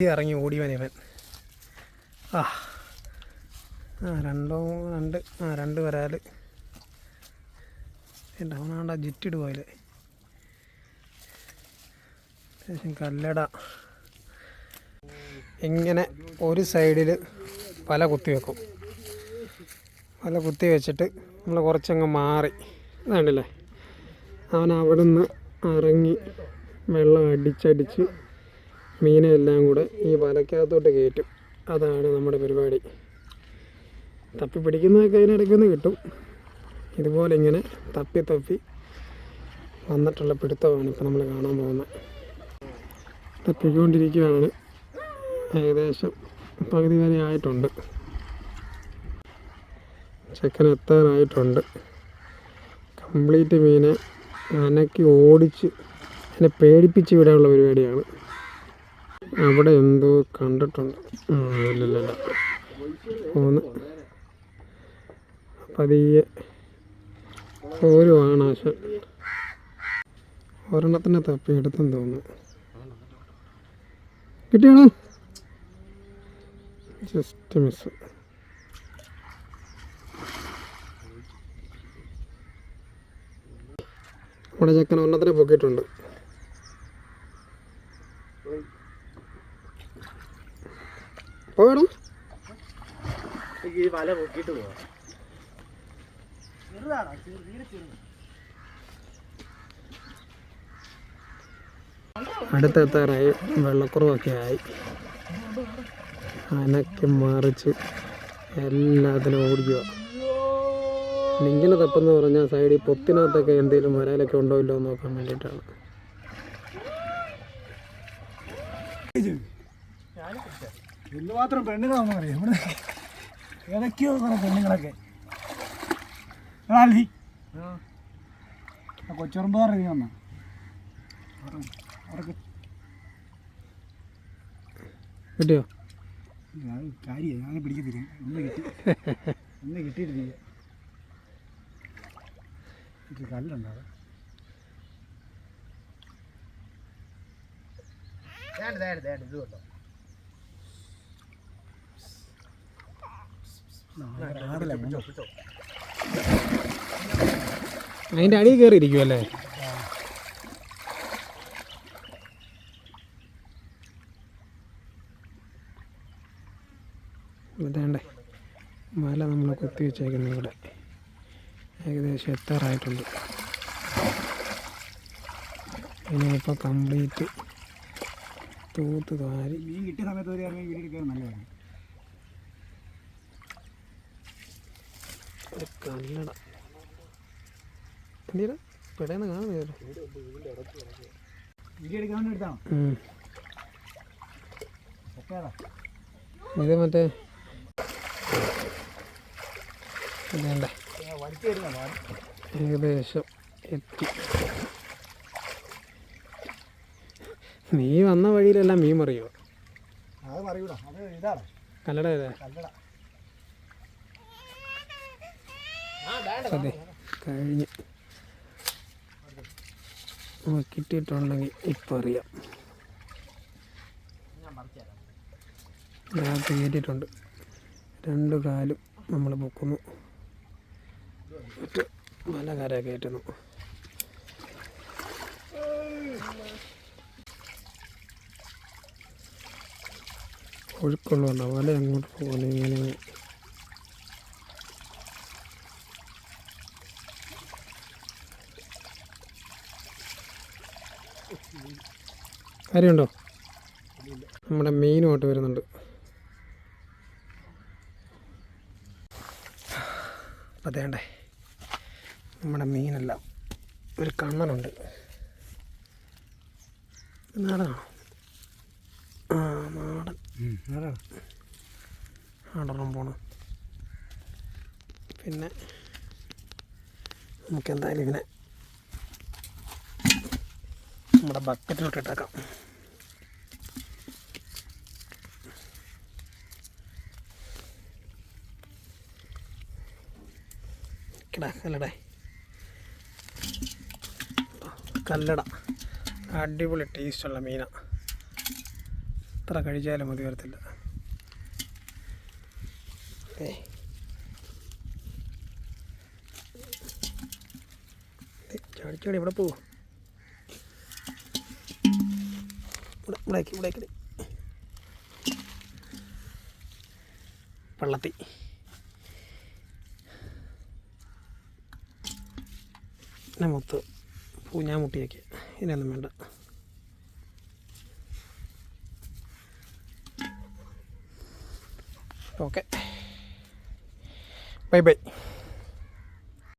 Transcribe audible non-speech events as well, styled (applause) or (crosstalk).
ഇറങ്ങി ഓടിയവൻ ഇവൻ ആ. ആ രണ്ടോ രണ്ട് ആ രണ്ട് വരാൽ എന്റെ അവനാണ്ട ജിറ്റിട് പോയത് അത്യാവശ്യം കല്ലട. ഇങ്ങനെ ഒരു സൈഡിൽ പല കുത്തി വെക്കും. പല കുത്തി വെച്ചിട്ട് നമ്മൾ കുറച്ചങ്ങ് മാറി. ഇതാണ്ടല്ലേ അവൻ അവിടെ നിന്ന് ഇറങ്ങി വെള്ളം അടിച്ചടിച്ച് മീനെ എല്ലാം കൂടെ ഈ വലക്കകത്തോട്ട് കയറ്റും. അതാണ് നമ്മുടെ പരിപാടി. തപ്പി പിടിക്കുന്നതൊക്കെ അതിനിടയ്ക്കൊന്ന് കിട്ടും. ഇതുപോലെ ഇങ്ങനെ തപ്പി തപ്പി വന്നിട്ടുള്ള പിടുത്തമാണ് ഇപ്പോൾ നമ്മൾ കാണാൻ പോകുന്നത്. തപ്പിക്കൊണ്ടിരിക്കുകയാണ്. ഏകദേശം പകുതി വരെ ആയിട്ടുണ്ട്. ചെക്കൻ എത്താറായിട്ടുണ്ട്. കംപ്ലീറ്റ് മീനെ അനക്കി ഓടിച്ച് അതിനെ പേടിപ്പിച്ച് വിടാനുള്ള പരിപാടിയാണ്. അവിടെ എന്തോ കണ്ടിട്ടുണ്ട്. ആ, പോന്ന് പതിയെ. ഒരു ആണാശൻ ഒരെണ്ണത്തിനെ തപ്പി എടുത്തെന്ന് തോന്നുന്നു. കിട്ടിയാണോ? ജസ്റ്റ് മിസ് നമ്മുടെ ചെക്കൻ ഒന്നത്തിനെ പൊക്കിയിട്ടുണ്ട്. ഈ വല പൊക്കിയിട്ട് അടുത്തെത്താറായി. വെള്ളക്കുറവൊക്കെ ആയി. അനക്കി മറിച്ച് എല്ലാത്തിനും ഓടിക്കുക. ഇങ്ങനെ തപ്പെന്ന് പറഞ്ഞാൽ സൈഡിൽ പൊത്തിനകത്തൊക്കെ എന്തെങ്കിലും വരാലൊക്കെ ഉണ്ടോ ഇല്ലോ എന്ന് നോക്കാൻ വേണ്ടിയിട്ടാണ്. എന്തുമാത്രം പെണ്ണുങ്ങളാണെന്ന് അറിയാം. ഇവിടെ ഏതൊക്കെയോ കുറെ പെണ്ണുങ്ങളൊക്കെ. ആൽവി കൊച്ചുറമ്പാറ വന്ന? അവർക്ക് കിട്ടിയോ? കാര്യം ഞാൻ പിടിക്കത്തില്ല. ഒന്ന് കിട്ടി. (laughs) ഒന്ന് കിട്ടിയിട്ടില്ല. എനിക്ക് കല്ലുണ്ടാവും. അതിന്റെ അടിയിൽ കയറിയിരിക്കും അല്ലേ? ഇതേണ്ടേ. മല നമ്മൾ കുത്തി വെച്ചേക്കുന്നു ഇവിടെ. ഏകദേശം എത്താറായിട്ടുണ്ട്. ഇനിയിപ്പോൾ കംപ്ലീറ്റ് തൂത്ത് താരി മീൻ കിട്ടിയ സമയത്ത് ഒരു വീട്ടിൽ കയറി നല്ലതാണ് ഒരു കല്ലട. എന്തിനാ പിടേന്ന് കാണുന്നില്ല ഇത് മറ്റേ ഏകദേശം എത്തി. നീ വന്ന വഴിയിലെല്ലാം മീൻ മറിയോ കല്ലട ഏതാ കല്ലട അതെ. കഴിഞ്ഞ്. കിട്ടിയിട്ടുണ്ടെങ്കിൽ ഇപ്പം അറിയാം. രാത്രി കയറ്റിയിട്ടുണ്ട്. രണ്ട് കാലും നമ്മൾ പൊക്കുന്നു. മറ്റ് പല കര കയറ്റുന്നു. ഒഴുക്കുള്ളതുകൊണ്ട് വല അങ്ങോട്ട് പോകുന്നത് ഇങ്ങനെ. കാര്യമുണ്ടോ നമ്മുടെ മീനുമായിട്ട് വരുന്നുണ്ട്. അതേണ്ടേ നമ്മുടെ മീനെല്ലാം ഒരു കണ്ണനുണ്ട്. നാടനാണോ? ആ നാടൻ. പോണ്. പിന്നെ നമുക്ക് എന്തായാലും ഇതിനെ നമ്മുടെ ബക്കറ്റിലോട്ട് ഇട്ടേക്കാം. കിടാ കല്ലടേ. കല്ലട. അടിപൊളി ടേസ്റ്റുള്ള മീനാണ് എത്ര കഴിച്ചാലും മതി വരത്തില്ല. ചാടിച്ചാടി ഇവിടെ പോവോ. ഇവിടേക്ക് ഇവിടേക്ക് വെള്ളത്തി. പിന്നെ പൂഞ്ഞാ മുട്ടിയൊക്കെ ഇതിനൊന്നും വേണ്ട. ഓക്കെ. Bye bye.